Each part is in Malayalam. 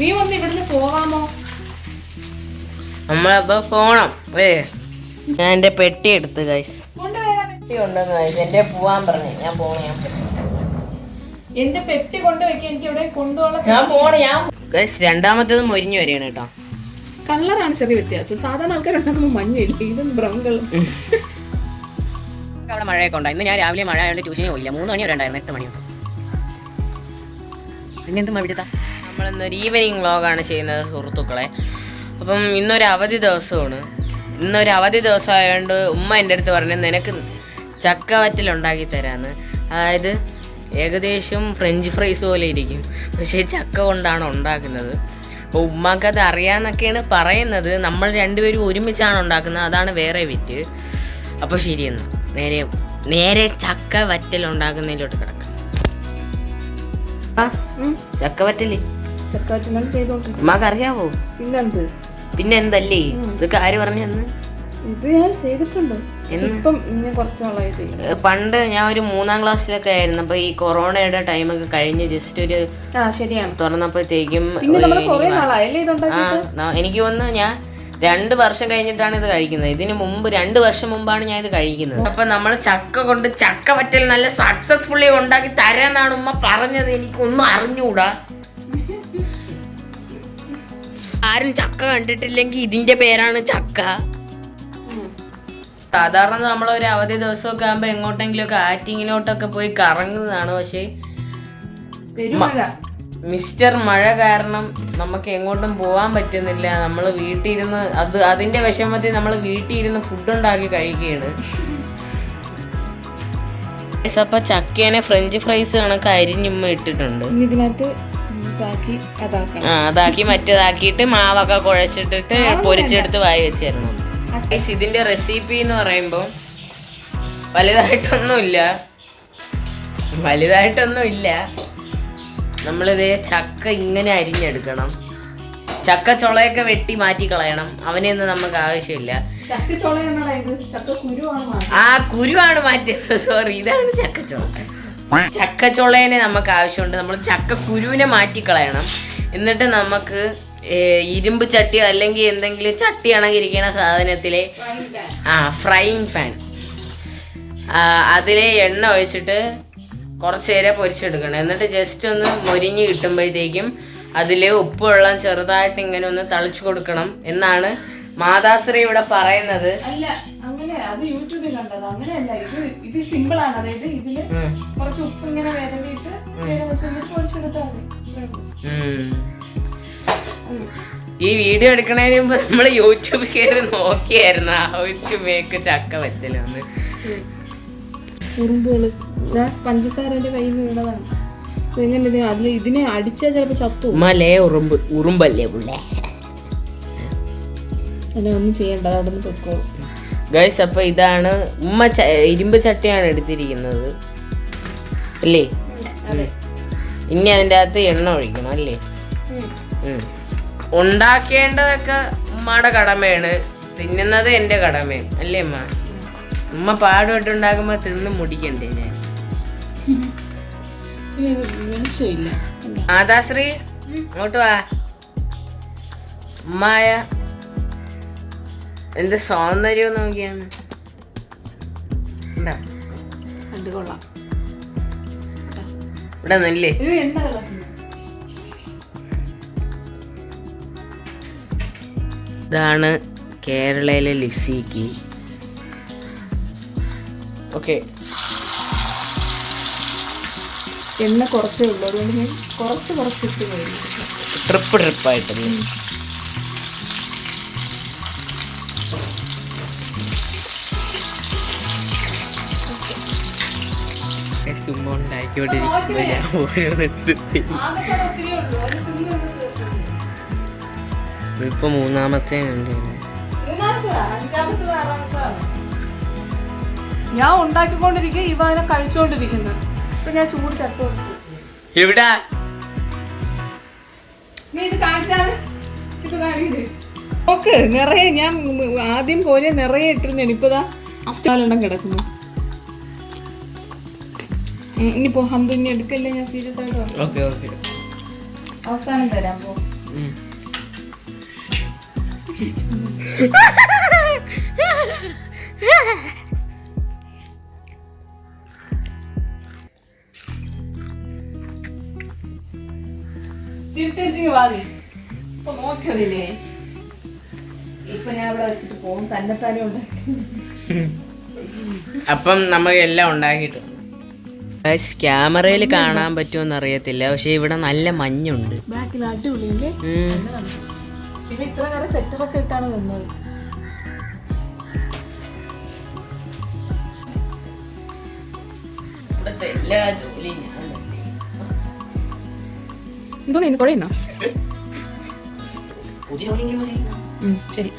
നീ ഒന്ന് ഇവിടുന്ന് പോവാമോ? നമ്മളപ്പോ പോണം. ഏ ഞാൻ എന്റെ പെട്ടി എടുത്ത് ഗൈസ് പെട്ടി ഉണ്ടെന്ന് ഗൈസ് എന്റെ പോവാൻ പറഞ്ഞു. ഞാൻ പോണ ഞാൻ പോണ. എന്റെ പെട്ടി എനിക്ക് ഇവിടെ കൊണ്ടുപോകണം ഞാൻ പോണ ഞാൻ ഗൈസ് രണ്ടാമത്തേത് മൊരിഞ്ഞു വരികയാണ് കേട്ടോ. കളറാണ് ചെറിയ വ്യത്യാസം. സാധാരണ ആൾക്കാർ ഉണ്ടാക്കുമ്പോൾ മഞ്ഞയില്ല ഇതും ബ്രൗൺ കളർ അവിടെ മഴയൊക്കെ ഉണ്ടായി ഇന്ന് ഞാൻ രാവിലെ മഴ ആയതുകൊണ്ട് ട്യൂഷന് പോയില്ല. മൂന്ന് മണി വരെ ഉണ്ടായിരുന്നു. എട്ട് മണിയൊക്കെ. പിന്നെന്ത് മഴ നമ്മളിന്നൊരു ഈവനിങ് വ്ളോഗാണ് ചെയ്യുന്നത് സുഹൃത്തുക്കളെ. അപ്പം ഇന്നൊരു അവധി ദിവസമാണ്. ഇന്നൊരു അവധി ദിവസം ആയതുകൊണ്ട് ഉമ്മ എന്റെ അടുത്ത് പറഞ്ഞു നിനക്ക് ചക്കവറ്റൽ ഉണ്ടാക്കി തരാമെന്ന് അതായത് ഏകദേശം ഫ്രഞ്ച് ഫ്രൈസ് പോലെ ഇരിക്കും. പക്ഷേ ചക്ക കൊണ്ടാണ് ഉണ്ടാക്കുന്നത്. അപ്പോൾ ഉമ്മാക്ക് അത് അറിയാമെന്നൊക്കെയാണ് പറയുന്നത്. നമ്മൾ രണ്ടുപേരും ഒരുമിച്ചാണ് ഉണ്ടാക്കുന്നത്. അതാണ് വേറെ വിറ്റ്. അപ്പോൾ ശരിയെന്ന് നേരെ നേരെ ചക്ക വറ്റൽ ഉണ്ടാക്കുന്നതിലോട്ട് കിടക്കാം. ചക്ക വറ്റൽ ചെയ്തോണ്ടിരിക്കും ഉമ്മാക്ക് അറിയാവോ പിന്നെന്ത്? പിന്നെ എന്തല്ലേ ഇതൊക്കെ ആര് പറഞ്ഞു എന്ന് ഇത് ഞാൻ ചെയ്തിട്ടുണ്ട്. പക്ഷെ ഇപ്പം ഞാൻ കുറച്ച് നാളായി ചെയ്യുന്നത് പണ്ട് ഞാൻ ഒരു മൂന്നാം ക്ലാസ്സിലൊക്കെ ആയിരുന്നു. അപ്പൊ ഈ കൊറോണയുടെ ടൈമൊക്കെ കഴിഞ്ഞ് ജസ്റ്റ് ഒരു ശരിയാണ്. തുറന്നപ്പോഴത്തേക്കും എനിക്ക് തോന്നുന്നു ഞാൻ രണ്ട് വർഷം കഴിഞ്ഞിട്ടാണ് ഇത് കഴിക്കുന്നത്. ഇതിന് മുമ്പ് രണ്ട് വർഷം മുമ്പാണ് ഞാൻ ഇത് കഴിക്കുന്നത്. അപ്പൊ നമ്മൾ ചക്ക കൊണ്ട് ചക്ക വറ്റൽ നല്ല സക്സസ്ഫുള്ളി ഉണ്ടാക്കി തരാന്നാണ് ഉമ്മ പറഞ്ഞത്. എനിക്കൊന്നും അറിഞ്ഞൂടാ. ആരും ചക്ക കണ്ടിട്ടില്ലെങ്കിൽ ഇതിന്റെ പേരാണ് ചക്ക. സാധാരണ നമ്മൾ ഒരു അവധി ദിവസമൊക്കെ ആകുമ്പോൾ എങ്ങോട്ടെങ്കിലും ഒക്കെ ആറ്റിങ്ങിലോട്ടൊക്കെ പോയി കറങ്ങുന്നതാണ് പക്ഷേ മിസ്റ്റർ മഴ കാരണം നമുക്ക് എങ്ങോട്ടും പോകാൻ പറ്റുന്നില്ല. നമ്മൾ വീട്ടിലിരുന്ന് അത് അതിന്റെ വിഷമത്തിൽ നമ്മൾ വീട്ടിലിരുന്ന് ഫുഡ് ഉണ്ടാക്കി കഴിക്കുകയാണ്. Guys, അപ്പൊ ചക്കേനെ ഫ്രഞ്ച് ഫ്രൈസ് കണക്ക് അരിഞ്ഞുമ്മ ഇട്ടിട്ടുണ്ട്. ഇനി ഇതിനകത്ത് അതാക്കി മറ്റേതാക്കിയിട്ട് മാവൊക്കെ കുഴച്ചിട്ടിട്ട് പൊരിച്ചെടുത്ത് വായി വെച്ചായിരുന്നു ഇതിന്റെ റെസിപ്പി എന്ന് പറയുമ്പോൾ വലുതായിട്ടൊന്നുമില്ല. വലുതായിട്ടൊന്നുമില്ല. നമ്മളിത് ചക്ക ഇങ്ങനെ അരിഞ്ഞെടുക്കണം. ചക്ക ചൊളയൊക്കെ വെട്ടി മാറ്റി കളയണം. അവനെയൊന്നും നമുക്ക് ആവശ്യമില്ല. ആ കുരുവാണ് മാറ്റുന്നത് സോറി ഇതാണ് ചക്കച്ചോള ചക്കച്ചോളേനെ നമുക്ക് ആവശ്യമുണ്ട്. നമ്മൾ ചക്ക കുരുവിനെ മാറ്റിക്കളയണം. എന്നിട്ട് നമുക്ക് ഇരുമ്പ് ചട്ടിയോ അല്ലെങ്കിൽ എന്തെങ്കിലും ചട്ടി ഇണങ്ങിയിരിക്കുന്ന സാധനത്തിലെ ആ ഫ്രൈയിങ് പാൻ അതിലെ എണ്ണ ഒഴിച്ചിട്ട് കുറച്ച് നേരം പൊരിച്ചെടുക്കണം. എന്നിട്ട് ജസ്റ്റ് ഒന്ന് മൊരിഞ്ഞ് കിട്ടുമ്പോഴത്തേക്കും അതിൽ ഉപ്പുവെള്ളം ചെറുതായിട്ട് ഇങ്ങനെ ഒന്ന് തളിച്ചു കൊടുക്കണം എന്നാണ് മാതാശ്രീ ഇവിടെ പറയുന്നത് അല്ല അങ്ങനെ അത് യൂട്യൂബിൽ കണ്ടത് അങ്ങനെയല്ല ഇത് ഇത് സിമ്പിൾ ആണ്. അതായത് ഇതിൽ കുറച്ച് ഉപ്പ് ഇങ്ങനെ വേദനയിട്ട് പൊടിച്ചെടുത്താൽ. ഈ വീഡിയോ എടുക്കണതിന് മുമ്പ് നമ്മൾ യൂട്യൂബ് കയറി നോക്കിയായിരുന്നു ആവശ്യം മേക്ക് ചക്ക വെച്ചലെന്ന് ഉറുമ്പുകൾ പഞ്ചസാര പഞ്ചസാരന്റെ കയ്യിൽ നിന്ന് വീണതാണ് എങ്ങനെ അതിൽ ഇതിനെ അടിച്ചാൽ ചിലപ്പോ ചത്തു മലേ ഉറുമ്പ്? ഉറുമ്പല്ലേ പുള്ളേ? അല്ല ഒന്നും ചെയ്യണ്ട അവിടെ നിന്ന് പൊയ്ക്കോളും ഗൈസ് അപ്പൊ ഇതാണ് ഉമ്മ ഇരുമ്പ് ചട്ടിയാണ് എടുത്തിരിക്കുന്നത്. അല്ലേ? ഇനി അതിന്റെ അകത്ത് എണ്ണ ഒഴിക്കണം അല്ലേ? ഉണ്ടാക്കേണ്ടതൊക്കെ ഉമ്മയുടെ കടമയാണ്. തിന്നുന്നത് എന്റെ കടമയും അല്ലേ ഉമ്മ? ഉമ്മ പാടുപെട്ടുണ്ടാക്കുമ്പോ തിന്ന് മുടിക്കണ്ടേ ഞാൻ? ആദാശ്രീ മാതാശ്രീ അങ്ങോട്ട് വാ. ഉമ്മായ എന്ത് സൗന്ദര്യം നോക്കിയാണ് എന്താ കണ്ടുകൊള്ളാം ഇവിടെ നില്ലേ ഇതാണ് കേരളയിലെ ലിസിക്ക്. ഓക്കെ. എണ്ണ കുറച്ചേ ഉള്ളൂ. അതുകൊണ്ട് ഞാൻ കുറച്ച് കുറച്ച് ട്രിപ്പ് കഴിഞ്ഞു ട്രിപ്പ് ട്രിപ്പായിട്ടല്ലേ ചുമ്മാ ഉണ്ടാക്കിക്കൊണ്ടിരിക്കുമ്പോ ഞാൻ ഓരോന്നെടുത്ത് ഇപ്പൊ മൂന്നാമത്തെ ഉണ്ട് ഞാൻ ഉണ്ടാക്കിക്കൊണ്ടിരിക്കുക ഇവ അതിനെ കഴിച്ചോണ്ടിരിക്കുന്നത് ഇപ്പൊ ഞാൻ ചൂട് ചട്ട എവിടാ? നീ ഇത് കാണിച്ചാണ് ഇത് കാണിക്കുന്നത് ഓക്കെ നിറയെ ഞാൻ ആദ്യം പോലെ നിറയെ ഇട്ടിരുന്നു ഇപ്പൊ ദാ അസ്ഥികാലെണ്ണം കിടക്കുന്നു. ഉം, ഇനിയിപ്പോ ഹന്തു ഇനി എടുക്കല്ലേ? ഞാൻ സീരിയസ് ആയിട്ട് പറഞ്ഞു. Okay okay. അവസാനം തരാം പോ. ഉം. ചിരിച്ചിരിച്ചിങ് വാങ്ങി ഇപ്പൊ നോക്കിയതില്ലേ? ഇപ്പൊ ഞാൻ അവിടെ വെച്ചിട്ട് പോകും. തന്നെത്താനെ ഉണ്ടാക്കി. അപ്പം നമ്മൾ എല്ലാം ഉണ്ടാക്കിയിട്ടുണ്ട്. ക്യാമറയിൽ കാണാൻ പറ്റുമെന്ന് അറിയത്തില്ല. പക്ഷെ ഇവിടെ നല്ല മഞ്ഞുണ്ട്. ബാക്കിൽ അടിപൊളിയല്ലേ? ഇത്ര നേരം സെറ്ററൊക്കെ ഇട്ടാണ് നിന്നത്. എന്തോ നീ കുഴയുന്നോ. ശരി?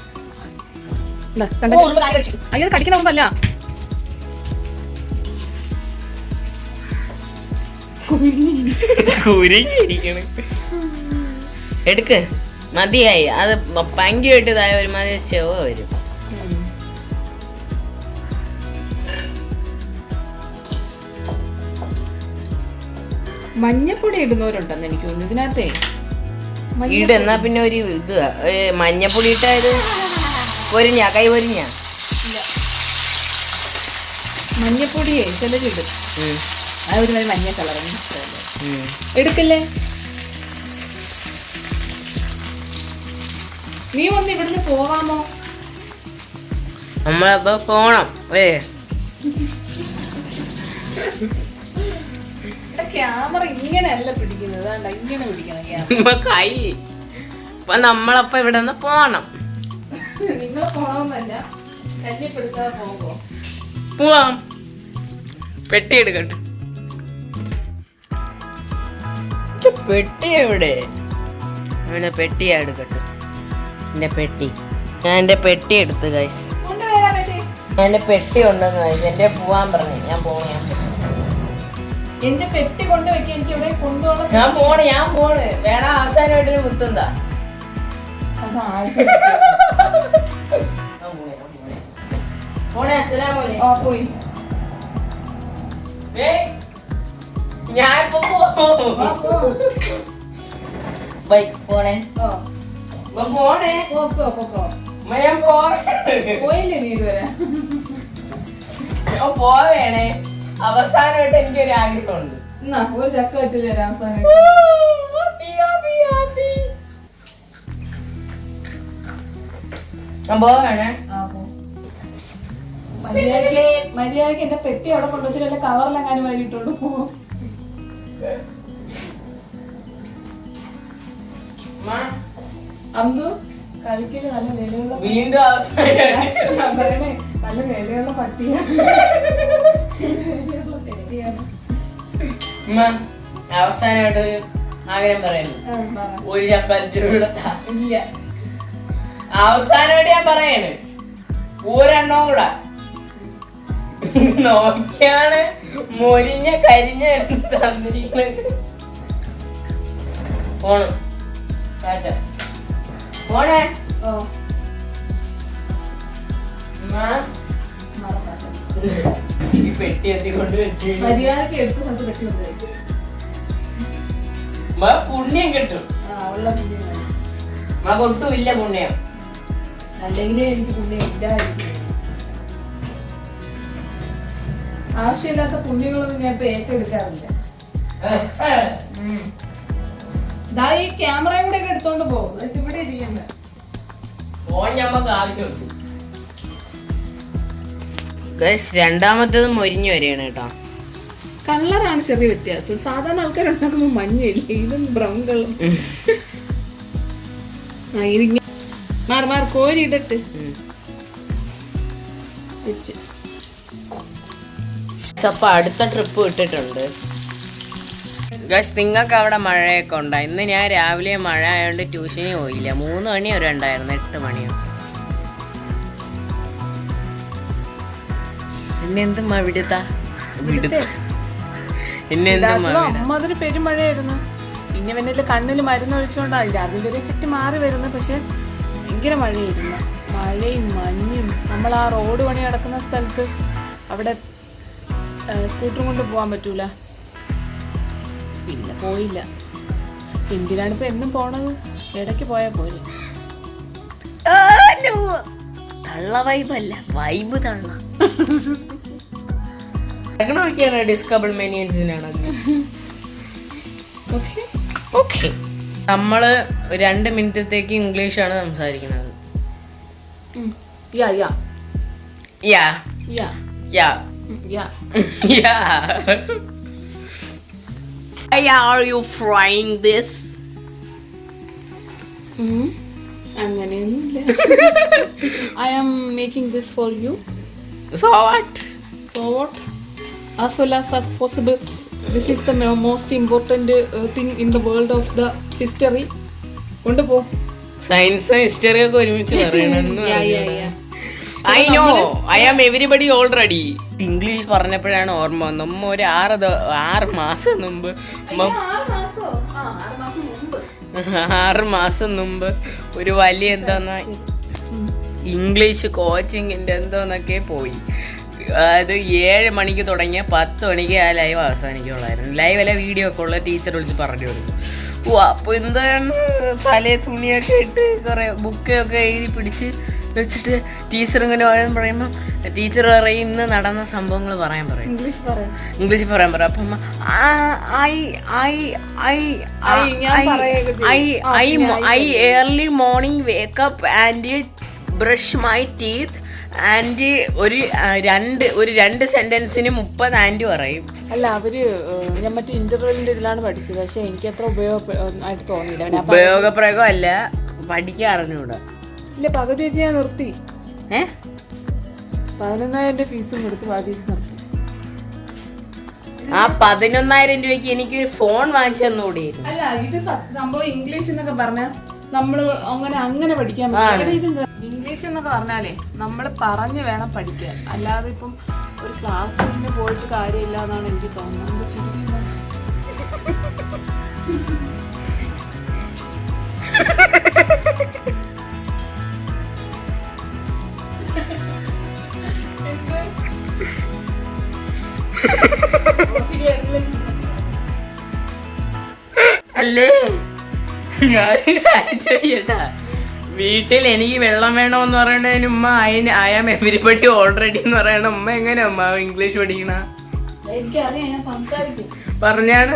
അയ്യോ കടിക്കുന്ന മുമ്പല്ല എടുക്ക്. മതിയായി. അത് ഭയങ്കരമായിട്ട് ഇതായ ഒരുമാതിരി ചെവ വരും. മഞ്ഞപ്പൊടി ഇടുന്നവരുണ്ടെന്ന് എനിക്ക് തോന്നുന്നു. ഇതിനകത്തേ. എന്നാ പിന്നെ ഒരു ഇത് മഞ്ഞപ്പൊടി ഇട്ടായത്? പൊരിഞ്ഞ? കൈ പൊരിഞ്ഞ? മഞ്ഞപ്പൊടിയേ ചിലരിടും. ആ ഒരു വരെ മഞ്ഞ കളർ ഇഷ്ടമല്ലേ എടുക്കല്ലേ? നീ ഒന്ന് ഇവിടുന്ന് പോവാമോ? നമ്മളപ്പോ പോണം. ഏ ക്യാമറ ഇങ്ങനെയല്ല പിടിക്കുന്നത്. അതാണ്ട ഇങ്ങനെ പിടിക്കണം ക്യാമറ കൈ. അപ്പൊ നമ്മളപ്പോ ഇവിടെ നിന്ന് പോണം നിങ്ങൾ പോണമെന്നല്ല ശല്യപ്പെടുത്താതെ പോകുമോ പോവാം. പെട്ടി എടുക്കട്ടെ. ഇത് പെട്ടി എവിടെ? അവനെ പെട്ടി എടുക്കട്ടെ എന്റെ പെട്ടി. ഞാൻ എന്റെ പെട്ടി എടുത്തു ഞാൻ എന്റെ പെട്ടി ഉണ്ടെന്ന് കൈസ് എന്റെ പോവാൻ പറഞ്ഞു. ഞാൻ പോവാൻ എന്റെ പെട്ടി കൊണ്ടുവയ്ക്കാൻ എനിക്ക് ഇവിടെ കൊണ്ടുപോകണം ഞാൻ പോണ് ഞാൻ പോണ്. വേണ അവസാനമായിട്ടൊരു മുത്തെന്താ പോണേ അച്ഛനാ പോയി. ഏയ്, ഞാൻ ബൈക്ക് പോണേ. പോണേ. പോക്കോ പോക്കോ ഞാൻ പോണേ പോയില്ലേ നീ ഇതുവരെ? പോവേണേ. അവസാനമായിട്ട് എനിക്കൊരു ആഗ്രഹമുണ്ട്. എന്നാ ഒരു ചക്ക വെച്ചില്ല ഹാപ്പി. ഞാൻ പോവേണേ. മര്യാദയ്ക്ക് മര്യാദയ്ക്ക് എന്റെ പെട്ടി അവിടെ കൊണ്ടുവച്ചിട്ട് വല്ല കവറിലെങ്ങാനും വാരിയിട്ടോണ്ട് പോ. ഉമ്മ, അന്തു കളിക്കൽ നല്ല വിലയുള്ള വീണ്ടും അവസാനം ഞാൻ പറയണേ നല്ല വിലയുള്ള പട്ടിയാണ് വിലയുള്ള പെട്ടിയാണ് ആഗ്രഹം പറയുന്നു. ഒരു ചപ്പാത്തി കൂടെ ഇല്ല. അവസാനമായിട്ട് ഞാൻ പറയാണ്. ഒരെണ്ണം കൂടെ. നോക്കിയാണ്. മൊരിഞ്ഞ കരിഞ്ഞ തന്നിരിക്കുന്നത് പോണ്. ടാറ്റ. പോണേ? ഓ. ഈ പെട്ടി എത്തിക്കൊണ്ട് വെച്ച് പുണ്യം കിട്ടും. ഇല്ല പുണ്യം. അല്ലെങ്കിൽ എനിക്ക് പുണ്യം ഇല്ലായിരിക്കും. ആവശ്യമില്ലാത്ത പുണ്യങ്ങളൊന്നും ഞാൻ ഇപ്പൊ ഏറ്റെടുക്കാറില്ല. ദാ ഈ ക്യാമറയും കൂടെ ഒക്കെ എടുത്തോണ്ട് പോകും ഇവിടെ ഇരിക്കണ്ട. രണ്ടാമത്തേത് മൊരിഞ്ഞു വരികയാണ് കേട്ടോ. കളറാണ് ചെറിയ വ്യത്യാസം. സാധാരണ ആൾക്കാർ ഉണ്ടാക്കുമ്പോൾ മഞ്ഞയില്ലേ ഇതും ബ്രൗൺ കളർ മാറി മാറി കോരി ഇടട്ട്. വെച്ച്. അപ്പൊ അടുത്ത ട്രിപ്പ് വിട്ടിട്ടുണ്ട്. ഗൈസ് നിങ്ങൾക്ക് അവിടെ മഴയൊക്കെ ഉണ്ടായി ഇന്ന് ഞാൻ രാവിലെ മഴ ആയതുകൊണ്ട് ട്യൂഷന് പോയില്ല. മൂന്ന് മണി വരെ ഉണ്ടായിരുന്നു എട്ട് മണിയോ. പിന്നെ എന്തും ഇവിടുത്ത ഇവിടുത്തെ പിന്നെ അമ്മതൊരു പെരുമഴയായിരുന്നു പിന്നെ പിന്നെ കണ്ണിൽ മരുന്ന് ഒഴിച്ചുകൊണ്ടായില്ല അതിന്റെ ഒരു എഫക്റ്റ് മാറി വരുന്നത് പക്ഷെ ഭയങ്കര മഴയായിരുന്നു. മഴയും മഞ്ഞും. നമ്മൾ ആ റോഡ് പണി നടക്കുന്ന സ്ഥലത്ത് അവിടെ സ്കൂട്ടറും കൊണ്ട് പോകാൻ പറ്റൂല. പിന്നെ പോയില്ല. എന്തിനാണ് ഇപ്പൊ എന്നും പോണത്? ഇടയ്ക്ക് പോയാൽ പോരെ. തള്ള വൈബല്ല വൈബ് തള്ള. നോക്കിയാണ് ഡിസ്കബിൾ മെനിയൻസിനാണ് ഓക്കെ. നമ്മൾ നമ്മൾ രണ്ട് മിനിറ്റത്തേക്ക് ആണ് സംസാരിക്കുന്നത്. Yeah yeah. Yeah. Yeah. Yeah. Yeah yeah Why are you frying this? അങ്ങനെയൊന്നുമില്ല I am making this for you So what? So what as well as as possible this is the most important thing in the world of the history കൊണ്ടുപോ സയൻസും ഹിസ്റ്ററിയും ഒക്കെ ഒരുമിച്ച് പറയണമെന്ന് I know I am everybody already English പറഞ്ഞപ്പോഴാണ് ഓർമ്മ നമ്മ ഒരു ആറ് ആറ് മാസം മുമ്പ് ആറ് മാസം? മുമ്പ്. ഒരു വലിയ എന്താന്ന ഇംഗ്ലീഷ് കോച്ചിങ്ങിന്റെ എന്തോന്നൊക്കെ പോയി. അത് ഏഴ് മണിക്ക് തുടങ്ങിയ പത്ത് മണിക്ക് ആ ലൈവ് അവസാനിക്കുള്ളായിരുന്നു ലൈവ് അല്ല വീഡിയോ ഒക്കെ ഉള്ള ടീച്ചർ വിളിച്ച് പറഞ്ഞു കൊടുക്കും ഓ അപ്പോൾ എന്താണ് തലേ തുണിയൊക്കെ ഇട്ട് കുറേ ബുക്കൊക്കെ എഴുതി പിടിച്ച് വെച്ചിട്ട് ടീച്ചർ ഇങ്ങനെ പറയാൻ പറയുമ്പോൾ ടീച്ചർ പറയും ഇന്ന് നടന്ന സംഭവങ്ങൾ പറയാൻ പറയും. ഇംഗ്ലീഷ് പറയാം. ഇംഗ്ലീഷ് പറയാൻ പറയും. അപ്പം I I I I, I I early morning wake up and brush my teeth and ഒരു രണ്ട് ഒരു രണ്ട് സെന്റൻസിന് മുപ്പത് ആൻഡ് പറയും. അല്ല അവർ ഞാൻ മറ്റേ ഇന്റർവെല്ലിന്റെ ഇതിലാണ് പഠിച്ചത്. പക്ഷെ എനിക്ക് അത്ര ഉപയോഗമായിട്ട് തോന്നിയില്ല. ഉപയോഗപ്രയോഗം അല്ല പഠിക്കാൻ അറിഞ്ഞൂടാ ഇല്ല പകുതി വെച്ച് ഞാൻ നിർത്തി. ഏ? പതിനൊന്നായിരം രൂപ ഫീസും കൊടുത്ത് പകുതി വെച്ച് നിർത്തി. ആ പതിനൊന്നായിരം രൂപയ്ക്ക് എനിക്കൊരു ഫോൺ വാങ്ങിച്ചു തന്നുകൂടിയിരുന്നു അല്ല ഇത് സംഭവം ഇംഗ്ലീഷ് എന്നൊക്കെ പറഞ്ഞാൽ നമ്മൾ അങ്ങനെ അങ്ങനെ പഠിക്കാൻ ഇംഗ്ലീഷ് എന്നൊക്കെ പറഞ്ഞാലേ നമ്മൾ പറഞ്ഞു വേണം പഠിക്കാൻ. അല്ലാതെ ഇപ്പം ഒരു ക്ലാസ്സിന് പോയിട്ട് കാര്യമില്ല എന്നാണ് എനിക്ക് തോന്നുന്നത്. ചിരിക്കുന്നത്? അല്ലേ? ഞാൻ ചെയ്യട്ടാ വീട്ടിൽ എനിക്ക് വെള്ളം വേണമെന്ന് പറയണതിന് ഉമ്മ അതിന് ഐ ആം എവരിബഡി ഓൾറെഡി എന്ന് പറയണ ഉമ്മ എങ്ങനെ ഉമ്മ ഇംഗ്ലീഷ് പഠിക്കണ? പറഞ്ഞാണ്.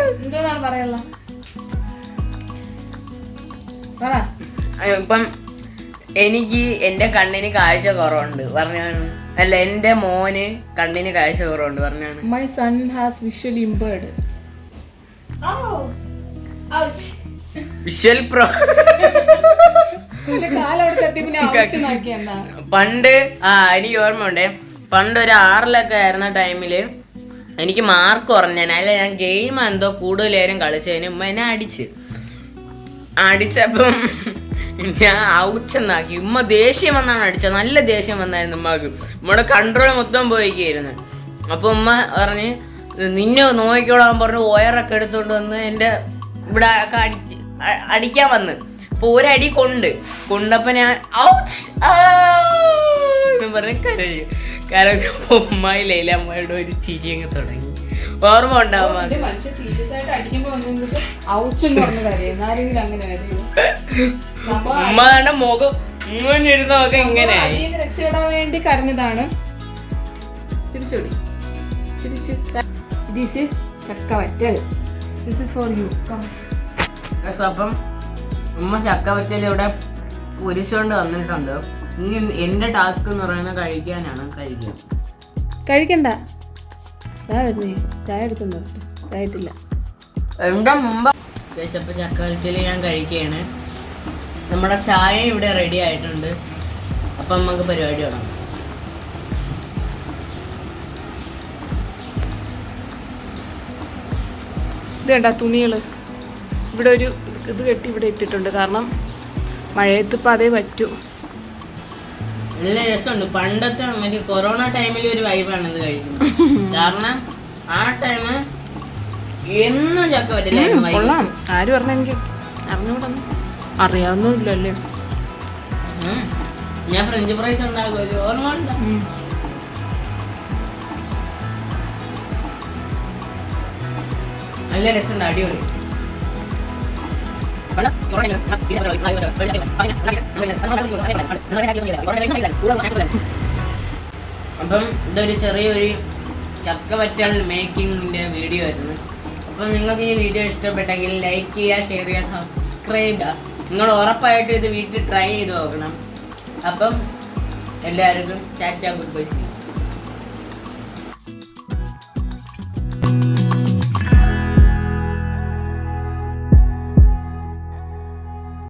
ഇപ്പം എനിക്ക് എന്റെ കണ്ണിന് കാഴ്ച കുറവുണ്ട്. പറഞ്ഞാണ്. അല്ല എന്റെ മോന് കണ്ണിന് കാഴ്ച കുറവുണ്ട് പറഞ്ഞാണ്. My son has visual impaired visual pro പണ്ട് ആ എനിക്ക് ഓർമ്മയുണ്ട് പണ്ട് ഒരു ആറിലൊക്കെ ആയിരുന്ന ടൈമിൽ എനിക്ക് മാർക്ക് കുറഞ്ഞേനെ. അല്ല ഞാൻ ഗെയിം എന്തോ കൂടുതലേരും കളിച്ചതിന് ഉമ്മ എന്നെ അടിച്ച്. അടിച്ചപ്പം ഞാൻ ഔച്ചെന്നാക്കി. ഉമ്മ ദേഷ്യം വന്നാണ് അടിച്ചത്. നല്ല ദേഷ്യം വന്നായിരുന്നു ഉമ്മക്ക്. ഉമ്മയുടെ കൺട്രോൾ മൊത്തം പോയിക്കായിരുന്നു. അപ്പൊ ഉമ്മ പറഞ്ഞ് നിന്നെ നോക്കിക്കോളാൻ പറഞ്ഞു ഓയറൊക്കെ എടുത്തുകൊണ്ട് വന്ന് എന്റെ ഇവിടെ ഒക്കെ അടിച്ച് അടിക്കാൻ വന്ന്. അപ്പൊ ഒരടി കൊണ്ട്. കൊണ്ടപ്പോ ഞാൻ ഔച്ച് എന്ന് പറഞ്ഞ് കരഞ്ഞു. കാരണം ഉമ്മായി ലൈല അമ്മയുടെ ഒരു ചിരി അങ്ങ് തുടങ്ങി. ഓർമ്മ ഉണ്ടാവും എന്റെ മനുഷ്യ സീരിയസ് ആയിട്ട് അടിക്കുമ്പോൾ വന്നിട്ട് ഔച്ചെന്ന് പറഞ്ഞ കാര്യം. ആരെങ്കിലും അങ്ങനെ കാര്യം? ഉമ്മയുടെ മുഖം ഇങ്ങനെ ഇരുന്നൊക്കെ ഇങ്ങനെ രക്ഷപ്പെടാൻ വേണ്ടി കരഞ്ഞതാണ്. തിരിച്ചുടി. തിരിച്ച്. This is ചക്കവറ്റൽ. This is for you അപ്പം ഉമ്മ ചക്കവറ്റൽ ഇവിടെ പൊരിച്ചുകൊണ്ട് വന്നിട്ടുണ്ട്. ഇനി എന്റെ ടാസ്ക് എന്ന് പറയുന്നത് കഴിക്കാനാണ് കഴിക്കുക. കഴിക്കണ്ട. ചായ എടുത്തുണ്ടോ ചായ എന്റെ മുമ്പ്? അപ്പൊ ചക്കവറ്റൽ ഞാൻ കഴിക്കുകയാണ് നമ്മുടെ ചായ ഇവിടെ റെഡി ആയിട്ടുണ്ട്. അപ്പം നമുക്ക് പരിപാടി തുടങ്ങാം. ഇത് കണ്ട തുണികൾ ഇവിടെ ഒരു ഇത് കെട്ടി ഇവിടെ ഇട്ടിട്ടുണ്ട്. കാരണം മഴയത്ത് ഇപ്പം അതേ പറ്റൂ. നല്ല രസമുണ്ട്. പണ്ടത്തെ മറ്റേ കൊറോണ ടൈമിൽ ഒരു വൈബാണ് ഇത് കഴിക്കുന്നത്. കാരണം ആ ടൈം എന്നും ചക്ക പറ്റില്ലായിരുന്നു കൊള്ളാം. ആര് പറഞ്ഞു എനിക്ക് അറിഞ്ഞൂടൊന്നും അറിയാവുന്നില്ലല്ലേ ഞാൻ ഫ്രഞ്ച് ഫ്രൈസ് ഉണ്ടാക്കുമല്ലോ ഓർമ്മ ഉണ്ടോ നല്ല രസമുണ്ട് അടിപൊളി അപ്പം ഇതൊരു ചെറിയൊരു ചക്ക ചക്കവറ്റൽ മേക്കിങ്ങിന്റെ വീഡിയോ ആയിരുന്നു അപ്പം നിങ്ങൾക്ക് ഈ വീഡിയോ ഇഷ്ടപ്പെട്ടെങ്കിൽ ലൈക്ക് ചെയ്യുക ഷെയർ ചെയ്യുക സബ്സ്ക്രൈബ് ചെയ്യുക നിങ്ങൾ ഉറപ്പായിട്ട് ഇത് വീട്ടിൽ ട്രൈ ചെയ്ത് നോക്കണം. അപ്പം എല്ലാവർക്കും ടാറ്റാ ഗുഡ് ബൈ